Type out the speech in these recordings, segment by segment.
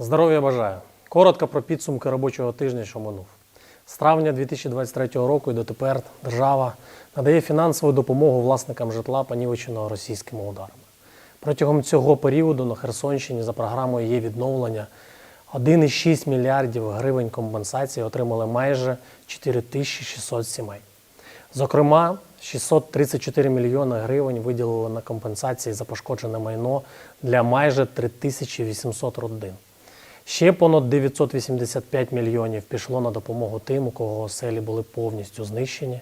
Здоров'я бажаю. Коротко про підсумки робочого тижня, що минув. З травня 2023 року і дотепер держава надає фінансову допомогу власникам житла, понівеченого російськими ударами. Протягом цього періоду на Херсонщині за програмою є відновлення 1,6 мільярдів гривень компенсації отримали майже 4600 сімей. Зокрема, 634 мільйони гривень виділили на компенсації за пошкоджене майно для майже 3800 родин. Ще понад 985 мільйонів пішло на допомогу тим, у кого оселі були повністю знищені.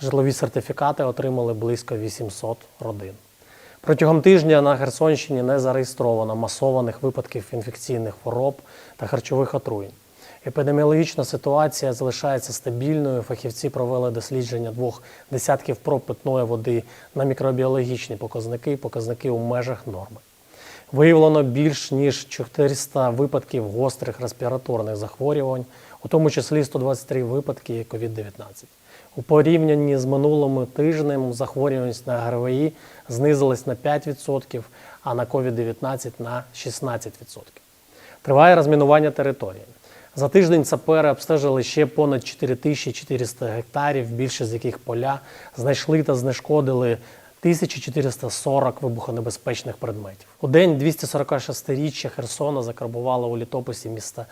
Житлові сертифікати отримали близько 800 родин. Протягом тижня на Херсонщині не зареєстровано масованих випадків інфекційних хвороб та харчових отруєнь. Епідеміологічна ситуація залишається стабільною. Фахівці провели дослідження двох десятків проб питної води на мікробіологічні показники показники у межах норми. Виявлено більш ніж 400 випадків гострих респіраторних захворювань, у тому числі 123 випадки COVID-19. У порівнянні з минулим тижнем захворюваність на ГРВІ знизилась на 5%, а на COVID-19 на 16%. Триває розмінування території. За тиждень сапери обстежили ще понад 4400 гектарів, більше з яких поля знайшли та знешкодили 1440 вибухонебезпечних предметів. У день 246-річчя Херсона закарбувала у літописі міста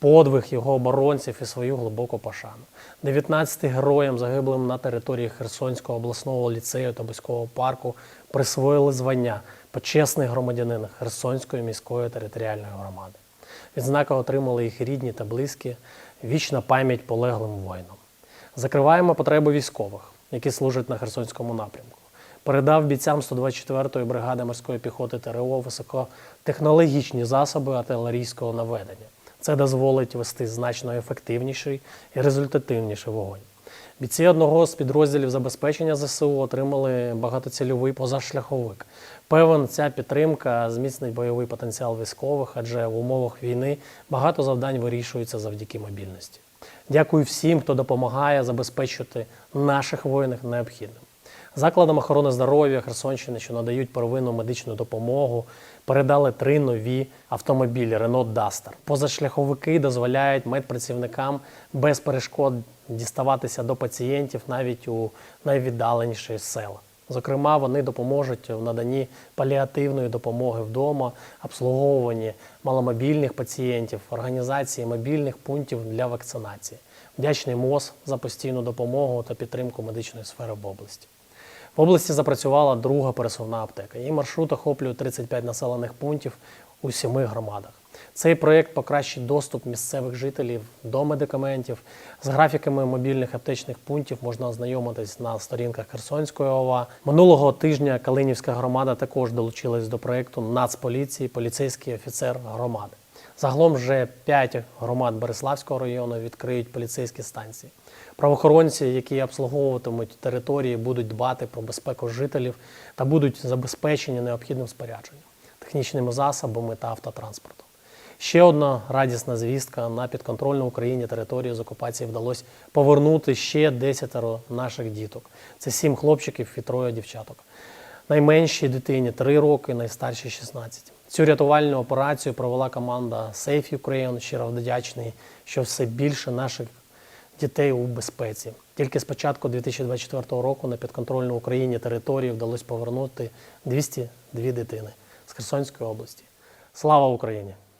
подвиг його оборонців і свою глибоку пошану. 19 героям, загиблим на території Херсонського обласного ліцею та Бузького парку, присвоїли звання почесний громадянин Херсонської міської територіальної громади. Відзнаки отримали їх рідні та близькі. Вічна пам'ять полеглим воїнам. Закриваємо потреби військових, які служать на Херсонському напрямку. Передав бійцям 124-ї бригади морської піхоти ТРО високотехнологічні засоби артилерійського наведення. Це дозволить вести значно ефективніший і результативніший вогонь. Бійці одного з підрозділів забезпечення ЗСУ отримали багатоцільовий позашляховик. Певен, ця підтримка зміцнить бойовий потенціал військових, адже в умовах війни багато завдань вирішується завдяки мобільності. Дякую всім, хто допомагає забезпечити наших воїнів необхідним. Закладам охорони здоров'я Херсонщини, що надають первинну медичну допомогу, передали три нові автомобілі Renault Duster. Позашляховики дозволяють медпрацівникам без перешкод діставатися до пацієнтів навіть у найвіддаленіші села. Зокрема, вони допоможуть в наданні паліативної допомоги вдома, обслуговуванні маломобільних пацієнтів, організації мобільних пунктів для вакцинації. Вдячний МОЗ за постійну допомогу та підтримку медичної сфери в області. В області запрацювала друга пересувна аптека. Її маршрут охоплює 35 населених пунктів у сіми громадах. Цей проєкт покращить доступ місцевих жителів до медикаментів. З графіками мобільних аптечних пунктів можна ознайомитись на сторінках Херсонської ОВА. Минулого тижня Калинівська громада також долучилась до проєкту Нацполіції, поліцейський офіцер громади. Загалом вже 5 громад Береславського району відкриють поліцейські станції. Правоохоронці, які обслуговуватимуть території, будуть дбати про безпеку жителів та будуть забезпечені необхідним спорядженням, технічними засобами та автотранспортом. Ще одна радісна звістка на підконтрольну Україні територію з окупації вдалося повернути ще 10 наших діток. Це 7 хлопчиків і троє дівчаток. Найменшій дитині 3 роки, найстаршій 16. Цю рятувальну операцію провела команда Safe Ukraine. Щиро вдячний, що все більше наших дітей у безпеці. Тільки з початку 2024 року на підконтрольну Україні територію вдалося повернути 202 дитини з Херсонської області. Слава Україні!